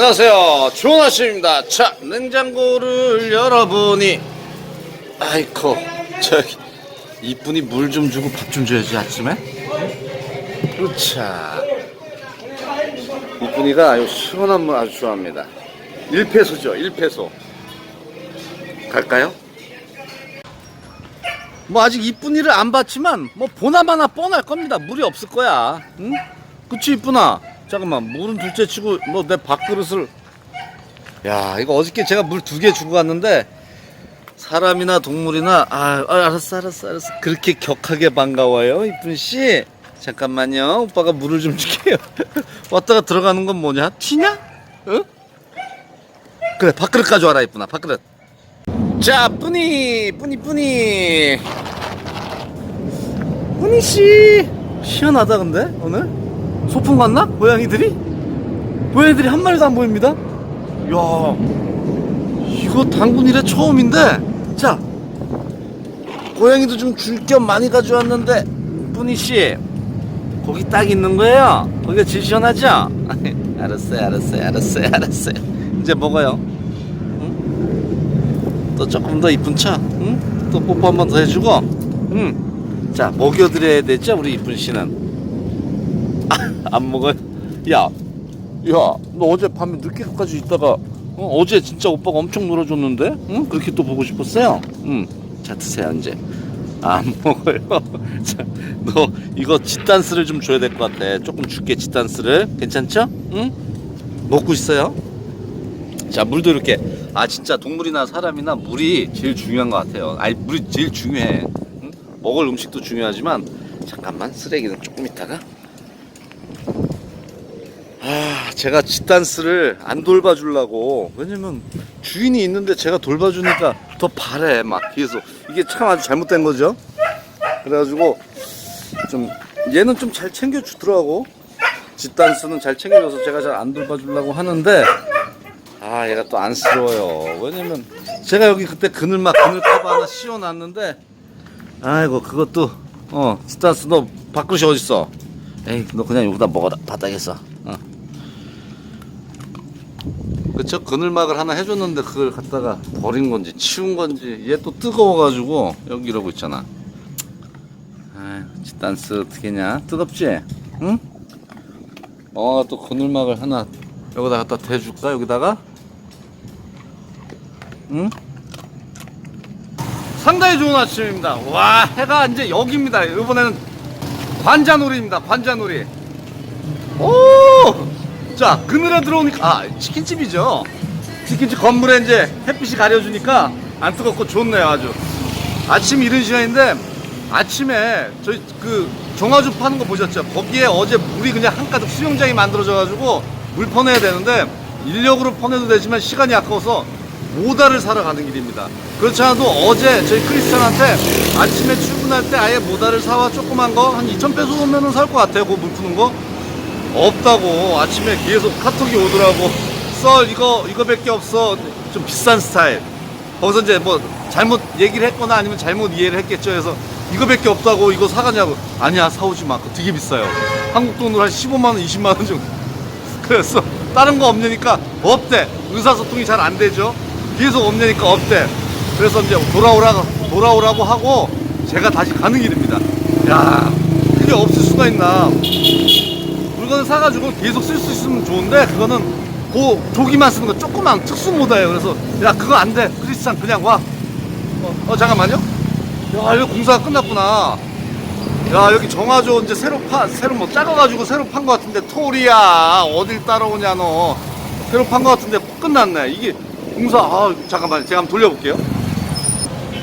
안녕하세요. 좋은 아침입니다. 자, 냉장고를 열어보니, 아이코, 저기, 이쁜이 물 좀 주고 밥 좀 줘야지, 아침에? 그차. 이쁜이가 아주 시원한 물 아주 좋아합니다. 1페소죠, 1페소. 갈까요? 뭐 아직 이쁜이를 안 봤지만 뭐 보나마나 뻔할 겁니다. 물이 없을 거야. 응? 그치 이쁜아? 잠깐만 물은 둘째 치고 뭐 내 밥그릇을. 야 이거 어저께 제가 물 두 개 주고 갔는데 사람이나 동물이나 아, 아, 알았어 알았어 알았어. 그렇게 격하게 반가워요 이쁜 씨. 잠깐만요. 오빠가 물을 좀 줄게요. 왔다가 들어가는 건 뭐냐? 튀냐? 응? 그래 밥그릇 가져와라 이쁜아 밥그릇. 자 뿌니 뿌니 뿌니. 뿌니 씨. 시원하다 근데 오늘 소풍 갔나? 고양이들이? 고양이들이 한 마리도 안 보입니다. 야 이거 당군 이래 처음인데. 자 고양이도 좀 줄 겸 많이 가져왔는데 뿌니 씨 거기 딱 있는 거예요. 거기가 제일 시원하죠? 알았어요 알았어요 알았어요 알았어요. 이제 먹어요. 또 조금 더 이쁜 차, 응? 또 뽀뽀 한 번 더 해주고, 응. 자, 먹여드려야 되죠, 우리 이쁜 씨는. 아, 안 먹어요? 야, 야, 너 어제 밤에 늦게까지 있다가, 어, 제 진짜 오빠가 엄청 놀아줬는데, 응? 그렇게 또 보고 싶었어요? 응. 자, 드세요, 이제. 안 먹어요. 자, 너 이거 짓단스를 좀 줘야 될 것 같아. 조금 줄게, 짓단스를. 괜찮죠? 응? 먹고 있어요? 자 물도 이렇게 아 진짜 동물이나 사람이나 물이 제일 중요한 것 같아요 아니 물이 제일 중요해 응? 먹을 음식도 중요하지만 잠깐만 쓰레기는 조금 있다가 아 제가 짓단스를 안 돌봐주려고. 왜냐면 주인이 있는데 제가 돌봐주니까 더 바래 막 계속 이게 참 아주 잘못된 거죠? 그래가지고 좀 얘는 좀 잘 챙겨주더라고. 짓단스는 잘 챙겨줘서 제가 잘 안 돌봐주려고 하는데 아 얘가 또 안쓰러워요. 왜냐면 제가 여기 그때 그늘 막 그늘 커버 하나 씌워놨는데 아이고 그것도 어 스타스 너 밥그릇이 어딨어? 에이 너 그냥 여기다 먹어라 바닥에서 어. 그쵸? 그늘막을 하나 해줬는데 그걸 갖다가 버린 건지 치운 건지 얘 또 뜨거워가지고 여기 이러고 있잖아. 아이 딴스 어떻게냐? 뜨겁지? 응? 어 또 그늘막을 하나 여기다 갖다 대줄까? 여기다가? 응? 상당히 좋은 아침입니다. 와 해가 이제 여기입니다. 이번에는 관자놀이입니다. 관자놀이. 오 자 그늘에 들어오니까 아 치킨집이죠 치킨집 건물에 이제 햇빛이 가려주니까 안 뜨겁고 좋네요 아주 아침 이른 시간인데 아침에 저희 그 정화주 파는 거 보셨죠? 거기에 어제 물이 그냥 한가득 수영장이 만들어져 가지고 물 퍼내야 되는데 인력으로 퍼내도 되지만 시간이 아까워서 모다를 사러 가는 길입니다. 그렇지 않아도 어제 저희 크리스찬한테 아침에 출근할 때 아예 모다를 사와 조그만 거 한 2,000페소 오면은 살 것 같아요. 그 물 푸는 거. 없다고 아침에 계속 카톡이 오더라고. 썰 이거 이거밖에 없어. 좀 비싼 스타일. 거기서 이제 뭐 잘못 얘기를 했거나 아니면 잘못 이해를 했겠죠. 그래서 이거밖에 없다고 이거 사가냐고. 아니야 사오지 마. 그거 되게 비싸요. 한국 돈으로 한 15만 원, 20만 원 정도. 그래서 다른 거 없냐니까 없대. 의사소통이 잘 안 되죠. 계속 없냐니까 없대. 그래서 이제 돌아오라고 돌아오라고 하고 제가 다시 가는 길입니다. 야, 그게 없을 수가 있나? 물건을 사가지고 계속 쓸 수 있으면 좋은데 그거는 그 조기만 쓰는 거 조그만 특수 모드예요. 그래서 야 그거 안 돼. 크리스찬 그냥 와. 어, 어, 잠깐만요. 야 여기 공사가 끝났구나. 야 여기 정화조 이제 새로 파 새로 뭐 작아가지고 새로 판것 같은데 토리야 어딜 따라오냐 너 새로 판것 같은데 끝났네 이게 공사 아 잠깐만 제가 한번 돌려볼게요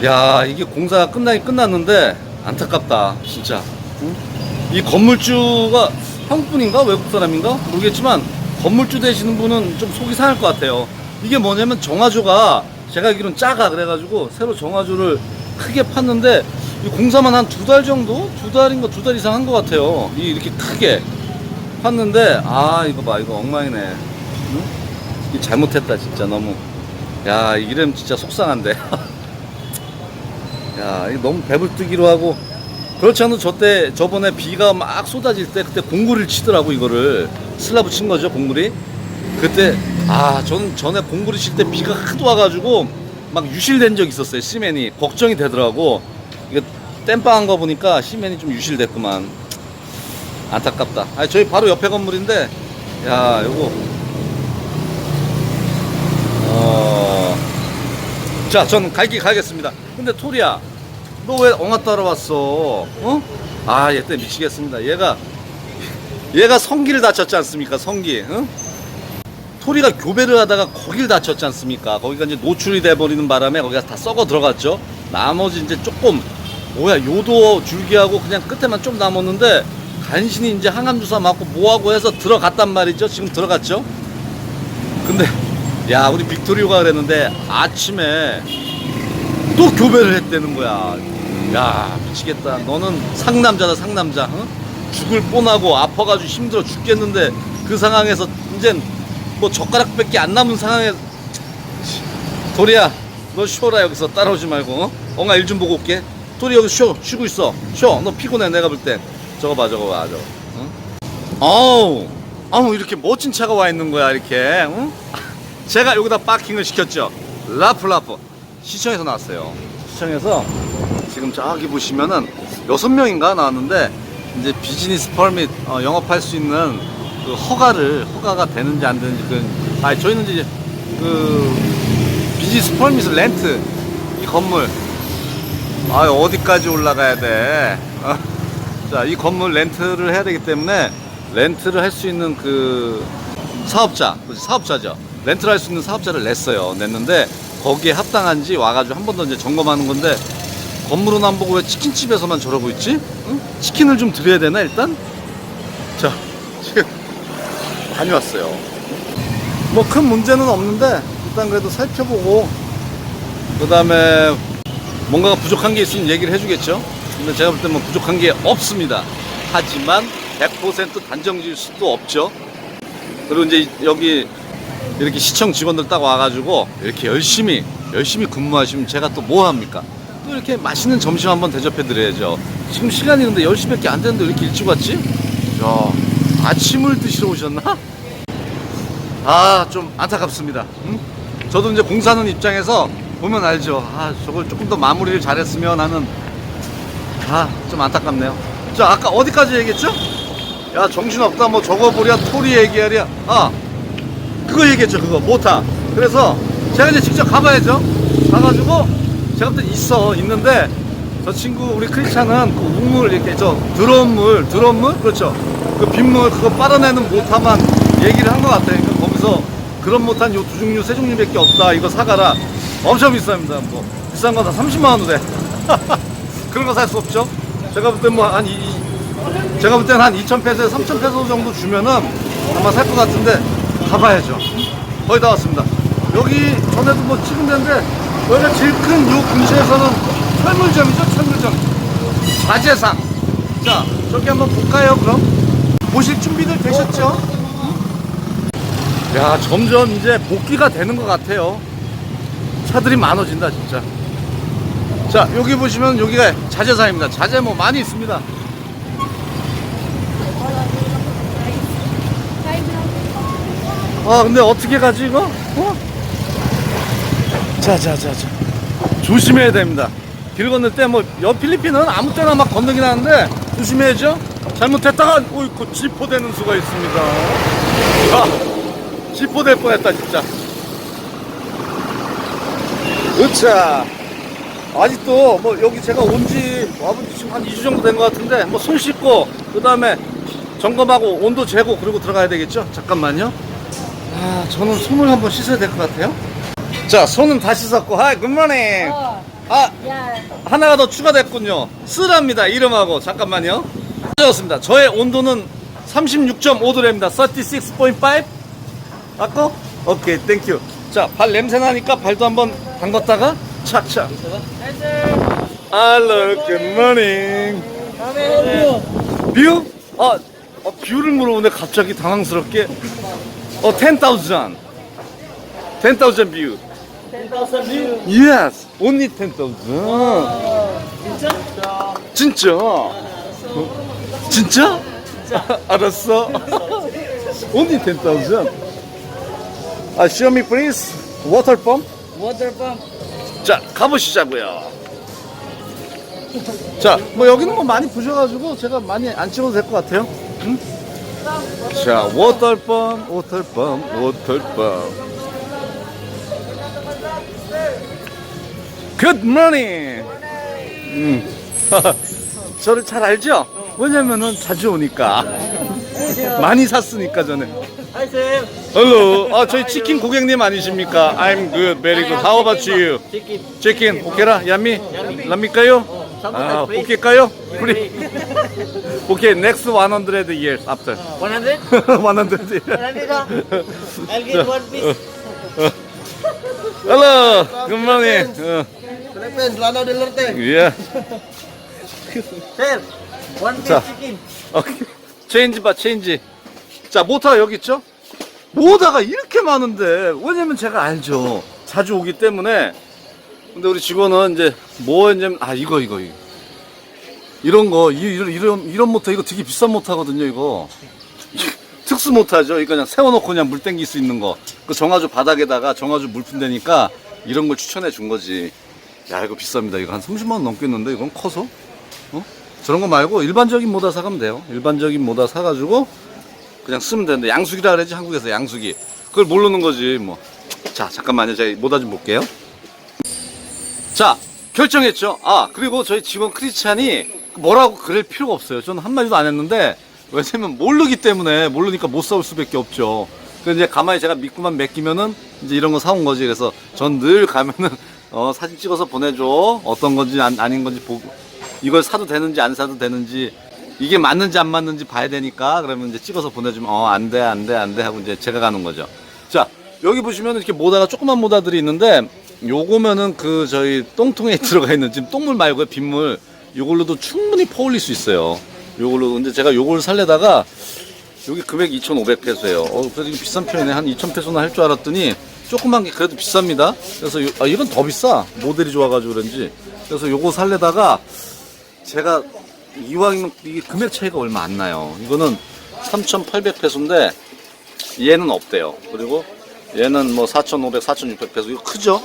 야 이게 공사가 끝나긴 끝났는데 안타깝다 진짜 응? 이 건물주가 한국 분인가 외국 사람인가 모르겠지만 건물주 되시는 분은 좀 속이 상할 것 같아요 이게 뭐냐면 정화조가 제가 알기로는 작아 그래가지고 새로 정화조를 크게 팠는데 이 공사만 한 두 달 정도? 두 달인가 두 달 이상 한 것 같아요. 이 이렇게 크게 팠는데 아 이거 봐 이거 엉망이네. 응? 이 잘못했다 진짜 너무. 야 이름 진짜 속상한데. 야 이거 너무 배불뜨기로 하고 그렇지 않아도 저때 저번에 비가 막 쏟아질 때 그때 공구를 치더라고 이거를. 슬라브 친 거죠 공구리. 그때 아 저는 전에 공부를 칠때 비가 하도 와가지고 막 유실된 적 있었어요 시멘이. 걱정이 되더라고. 이거 땜빵한 거 보니까 시멘이 좀 유실됐구만. 안타깝다. 아 저희 바로 옆에 건물인데 야 요거. 어... 자 저는 갈길 가겠습니다. 근데 토리야 너 왜 엉아 따라 왔어 어? 아 얘 때문에 미치겠습니다 얘가 얘가 성기를 다쳤지 않습니까 성기 응? 토리가 교배를 하다가 거길 다쳤지 않습니까? 거기가 이제 노출이 돼버리는 바람에 거기가 다 썩어 들어갔죠. 나머지 이제 조금 뭐야 요도 줄기하고 그냥 끝에만 좀 남았는데 간신히 이제 항암 주사 맞고 뭐하고 해서 들어갔단 말이죠. 지금 들어갔죠. 근데 야 우리 빅토리오가 그랬는데 아침에 또 교배를 했다는 거야. 야 미치겠다. 너는 상남자다 상남자. 응? 죽을 뻔하고 아파가지고 힘들어 죽겠는데 그 상황에서 이젠 뭐 젓가락밖에 안 남은 상황에 도리야 너 쉬어라 여기서 따라오지 말고 어? 엉아 일 좀 보고 올게 도리 여기 쉬어 쉬고 있어 쉬어 너 피곤해 내가 볼 때 저거 봐 저거 봐 저거 응? 어우 아우 이렇게 멋진 차가 와 있는 거야 이렇게 응? 제가 여기다 파킹을 시켰죠 라플라프 시청에서 나왔어요 시청에서 지금 저기 보시면은 여섯 명인가 나왔는데 이제 비즈니스 펄밋 어, 영업할 수 있는 그 허가를 허가가 되는지 안 되는지 그 아니 저희는 이제 그 비즈니스 펄밋 렌트 이 건물 아 어디까지 올라가야 돼? 어? 자, 이 건물 렌트를 해야 되기 때문에 렌트를 할 수 있는 그 사업자, 사업자죠. 렌트를 할 수 있는 사업자를 냈어요. 냈는데 거기에 합당한지 와가지고 한 번 더 이제 점검하는 건데 건물은 안 보고 왜 치킨집에서만 저러고 있지? 응? 치킨을 좀 드려야 되나 일단? 자, 지금 다녀왔어요. 뭐 큰 문제는 없는데 일단 그래도 살펴보고 그 다음에 뭔가가 부족한 게 있으면 얘기를 해주겠죠. 근데 제가 볼때뭐 부족한 게 없습니다. 하지만 100% 단정 지을 수도 없죠. 그리고 이제 여기 이렇게 시청 직원들 딱 와가지고 이렇게 열심히 열심히 근무하시면 제가 또 뭐 합니까? 또 이렇게 맛있는 점심 한번 대접해 드려야죠. 지금 시간이 근데 10시밖에 안 됐는데 왜 이렇게 일찍 왔지? 야, 아침을 드시러 오셨나? 아, 좀 안타깝습니다. 응? 저도 이제 공사하는 입장에서 보면 알죠. 아, 저걸 조금 더 마무리를 잘했으면 하는 아, 좀 안타깝네요. 자, 아까 어디까지 얘기했죠? 야, 정신없다. 뭐 저거 보랴, 토리 얘기하랴. 아, 그거 얘기했죠. 그거, 모타. 그래서 제가 이제 직접 가봐야죠. 가가지고 제가 그때 있어. 있는데 저 친구, 우리 크리스찬은 그 우물 이렇게 저 드럼물, 드럼물? 그렇죠. 그 빗물 그거 빨아내는 모타만 얘기를 한 것 같아요. 그러니까 거기서 그런 모타는 요두 종류, 세 종류밖에 없다. 이거 사가라. 엄청 비쌉니다. 뭐 비싼 건다 30만 원도 돼. 그런 거 살 수 없죠. 제가 볼땐뭐한 이, 제가 볼땐한 2,000페소에 3,000페소 정도 주면은 아마 살 것 같은데 가봐야죠. 거의 다 왔습니다. 여기 전에도 뭐 찍은 데인데 여기가 제일 큰 요 근처에서는 철물점이죠, 철물점. 자재상. 자, 저기 한번 볼까요, 그럼? 보실 준비들 되셨죠? 야, 점점 이제 복귀가 되는 것 같아요. 차들이 많아진다, 진짜. 자, 여기 보시면 여기가 자재사입니다. 자재 뭐 많이 있습니다. 아, 근데 어떻게 가지, 이거? 어? 자, 자, 자, 자. 조심해야 됩니다. 길 건널 때 뭐, 옆 필리핀은 아무 때나 막 건너긴 하는데, 조심해야죠. 잘못했다가, 어이구, 지포되는 수가 있습니다. 아, 지포될 뻔했다, 진짜. 으차. 아직도 뭐 여기 제가 온지 와본 지 지금 한 2주 정도 된 것 같은데 뭐 손 씻고 그 다음에 점검하고 온도 재고 그리고 들어가야 되겠죠? 잠깐만요. 아 저는 손을 한번 씻어야 될 것 같아요. 자 손은 다 씻었고 하이 굿모닝. 어, 아 야, 하나가 더 추가됐군요. 쓰랍니다 이름하고 잠깐만요. 좋습니다. 저의 온도는 36.5도랍니다. 36.5. 아까? 오케이 땡큐. 자 발 냄새 나니까 발도 한번 담갔다가 차차. Hello, good morning. 뷰? 아, 어, 뷰를 물어보네 갑자기 당황스럽게. 어, 10,000. 10,000 뷰. Yes, only 10,000. 진짜? 진짜? 진짜? 알았어. only 10,000. 아, show me please. Water pump. Water pump. 자, 가보시자고요. 자, 뭐 여기는 뭐 많이 부셔가지고 제가 많이 안 찍어도 될 것 같아요. 응? 자, 워터펌, 워터펌, 워터펌. Good morning. 음. 저를 잘 알죠? 왜냐면은 자주 오니까. 많이 샀으니까 저는. Hello. 아, 저희 치킨 고객님 아니십니까? I'm good, very good. How about you? Chicken. 치킨 오케라 야미 랍니까요? 아 오케까요? 우리 오케이 next 100 years after 100? 100 years 100 ah. I'll get one piece. hello good morning 어, Philippines, Lano del Norte. yeah Sir, one piece 자. chicken. 오케이 체인지 봐 체인지 자 모터가 여기 있죠? 모터가 이렇게 많은데 왜냐면 제가 알죠 자주 오기 때문에 근데 우리 직원은 이제 뭐 했냐면 아 이거 이거 이거. 이런 거 이- 이런 이런 이런 모터 이거 되게 비싼 모터거든요 이거. 특수 모터죠. 이거 그냥 세워놓고 그냥 물 땡길 수 있는 거그 정화조 바닥에다가 정화조 물 푼다니까 이런 걸 추천해 준 거지. 야 이거 비쌉니다. 이거 한 30만 원 넘겠는데 이건 커서? 어? 저런 거 말고 일반적인 모다 사가면 돼요. 일반적인 모다 사가지고 그냥 쓰면 되는데 양수기라 그러지 한국에서 양수기. 그걸 모르는 거지 뭐. 자 잠깐만요. 제가 모다 좀 볼게요 자 결정했죠. 아 그리고 저희 직원 크리스찬이 뭐라고 그럴 필요가 없어요. 저는 한마디도 안 했는데 왜냐면 모르기 때문에 모르니까 못 사올 수밖에 없죠. 그래서 이제 가만히 제가 믿고만 맡기면은 이제 이런 거 사온 거지. 그래서 전 늘 가면은 어 사진 찍어서 보내줘. 어떤 건지 안, 아닌 건지 보고 이걸 사도 되는지 안 사도 되는지 이게 맞는지 안 맞는지 봐야 되니까 그러면 이제 찍어서 보내주면 어 안 돼 안 돼 안 돼 하고 이제 제가 가는 거죠. 자 여기 보시면 이렇게 모다가 조그만 모다들이 있는데 요거면은 그 저희 똥통에 들어가 있는 지금 똥물 말고요 빗물. 요걸로도 충분히 퍼올릴 수 있어요. 요걸로 근데 제가 요걸 살려다가 여기 금액 2,500페소예요. 어 그래도 이거 비싼 편이네. 한 2,000페소나 할 줄 알았더니 조그만 게 그래도 비쌉니다. 그래서 요, 아, 이건 더 비싸. 모델이 좋아가지고 그런지. 그래서 요거 살려다가 제가 이왕이면 이게 금액 차이가 얼마 안 나요. 이거는 3,800페소인데 얘는 없대요. 그리고 얘는 뭐 4,500, 4,600페소. 이거 크죠?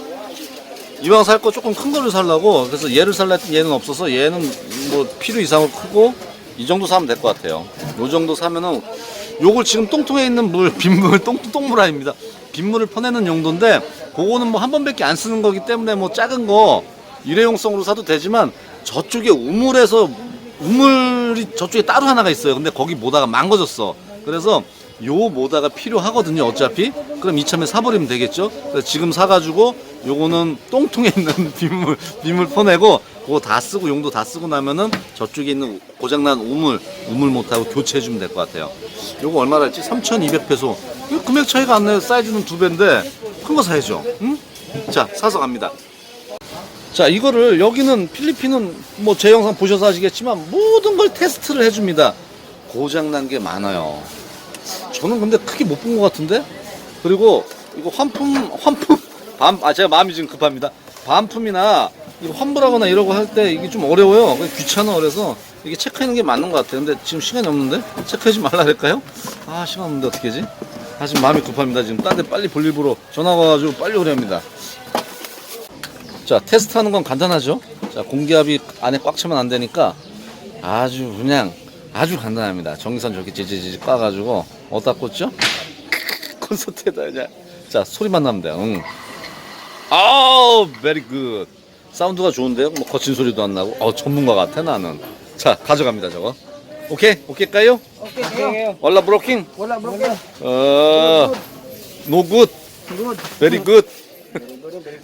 이왕 살 거 조금 큰 거를 살라고 그래서 얘를 살라 했더니 얘는 없어서 얘는 뭐 필요 이상으로 크고 이 정도 사면 될 것 같아요. 요 정도 사면은 요걸 지금 똥통에 있는 물 빗물 똥 똥물 아닙니다. 빗물을 퍼내는 용도인데 그거는 뭐 한 번밖에 안 쓰는 거기 때문에 뭐 작은 거 일회용성으로 사도 되지만 저쪽에 우물에서 우물이 저쪽에 따로 하나가 있어요. 근데 거기 모다가 망가졌어. 그래서 요 모다가 필요하거든요. 어차피 그럼 이참에 사버리면 되겠죠. 지금 사가지고 요거는 똥통에 있는 빗물 빗물 퍼내고 그거 다 쓰고 용도 다 쓰고 나면은 저쪽에 있는 고장난 우물 우물 못하고 교체해 주면 될 것 같아요. 요거 얼마랄지 3,200페소. 이거 금액 차이가 안 나요. 사이즈는 두 배인데 큰 거 사야죠. 응? 자 사서 갑니다. 자 이거를 여기는 필리핀은 뭐 제 영상 보셔서 아시겠지만 모든 걸 테스트를 해줍니다 고장난 게 많아요 저는 근데 크게 못 본 것 같은데 그리고 이거 환품 환품 반, 아 제가 마음이 지금 급합니다. 반품이나 환불하거나 이러고 할 때 이게 좀 어려워요. 귀찮아 그래서 이게 체크하는 게 맞는 것 같아요. 근데 지금 시간이 없는데? 체크하지 말라 그럴까요? 아 시간 없는데 어떻게 하지? 아 지금 마음이 급합니다. 지금 딴 데 빨리 볼 일부러 전화 와가지고 빨리 오려 합니다. 자 테스트하는 건 간단하죠? 자 공기압이 안에 꽉 차면 안 되니까 아주 그냥 아주 간단합니다. 전기선 저렇게 지지지 까가지고 어디다 꽂죠? 콘서트에다 그냥. 자 소리만 나면 돼요. 응. 아우 베리 굿 사운드가 좋은데요 뭐 거친 소리도 안 나고 어 전문가 같아 나는 자 가져갑니다 저거 오케이 오케이까요 okay. 월라 브로킹 Wala broken. 어 노굿 Good. 베리 굿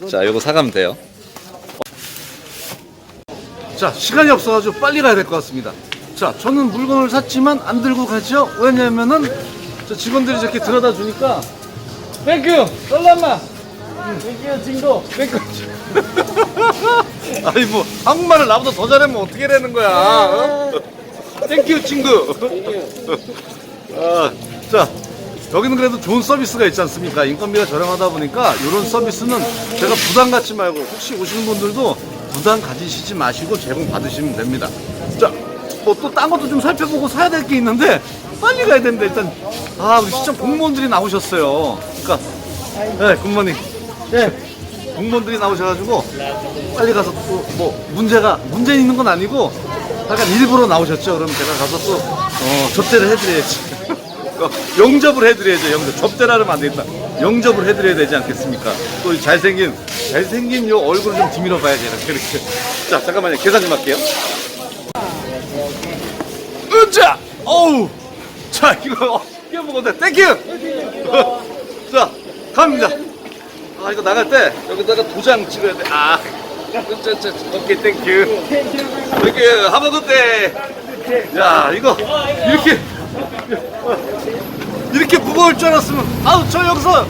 자, 요거 사가면 돼요. 자, 시간이 없어가지고 빨리 가야 될 것 같습니다. 자, 저는 물건을 샀지만 안 들고 가죠? 왜냐면은, 저 직원들이 저렇게 들여다 주니까, 땡큐! 설람마! Jingo. 땡큐! 아니, 뭐, 한국말을 나보다 더 잘하면 어떻게 되는 거야? 어? 땡큐, 친구! 아, 자, 여기는 그래도 좋은 서비스가 있지 않습니까? 인건비가 저렴하다 보니까 이런 서비스는 제가 부담 갖지 말고 혹시 오시는 분들도 부담 가지시지 마시고 제공 받으시면 됩니다. 자, 뭐 또 딴 것도 좀 살펴보고 사야 될 게 있는데 빨리 가야 됩니다. 일단 아 우리 시청 공무원들이 나오셨어요. 그러니까 네, 굿모닝. 네. 공무원들이 나오셔가지고 빨리 가서 또 뭐 문제가 문제 있는 건 아니고 약간 일부러 나오셨죠. 그럼 제가 가서 또 어, 접대를 해드려야지. 어, 영접을 해드려야죠. 영접. 접대를 하면 안 되겠다. 영접을 해드려야 되지 않겠습니까? 또 이 잘생긴 잘생긴 요 얼굴을 좀 뒤밀어 봐야지 이렇게 이렇게. 자 잠깐만요. 계산 좀 할게요. 으자! 어우! 자, 이거 먹어도 돼. 땡큐! 자, 갑니다. 아, 이거 나갈 때 여기다가 도장 찍어야 돼. 아, 저, 저, 저, 오케이, 땡큐. 땡큐, 하버굿 때. 야, 이거 이렇게 이렇게 무거울 줄 알았으면 아우, 저 여기서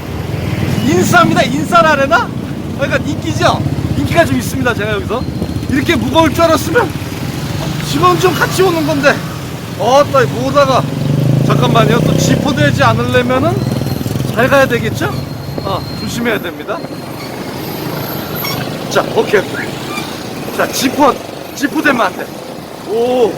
인싸입니다. 인싸라 하나? 그러니까 인기죠? 인기가 좀 있습니다. 제가 여기서 이렇게 무거울 줄 알았으면 직원 좀 같이 오는 건데 어따 뭐다가 잠깐만요 또 지포되지 않으려면은 잘 가야 되겠죠? 어 조심해야 됩니다. 자 오케이. 자 지포 지포되면 안 돼 오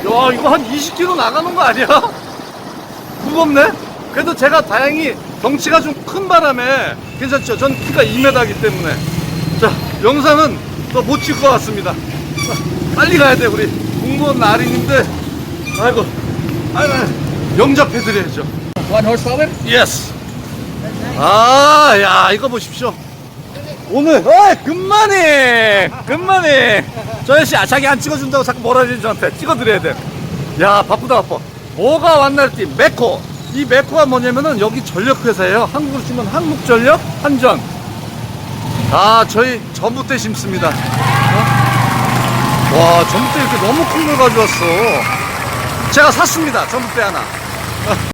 야 이거 한 20km 나가는 거 아니야? 무겁네? 그래도 제가 다행히 덩치가 좀 큰 바람에 괜찮죠? 전 키가 2m이기 때문에. 자 영상은 더 못 찍을 것 같습니다. 빨리 가야 돼 우리. 공무원 나린인데 아이고 아이고 영접해드려야죠. One horsepower? 예스 아 야 이거 보십시오. 오늘 어이 금만이 금만이. 저 아저씨 아, 자기 안 찍어준다고 자꾸 뭐라 그러지 저한테 찍어드려야 돼 야 바쁘다 바빠. 뭐가 왔날띠 메코. 이 메코가 뭐냐면은 여기 전력회사예요. 한국으로 치면 한국전력 한전. 아 저희 전봇대 심습니다. 와 전봇대 이렇게 너무 큰 걸 가져왔어. 제가 샀습니다. 전봇대 하나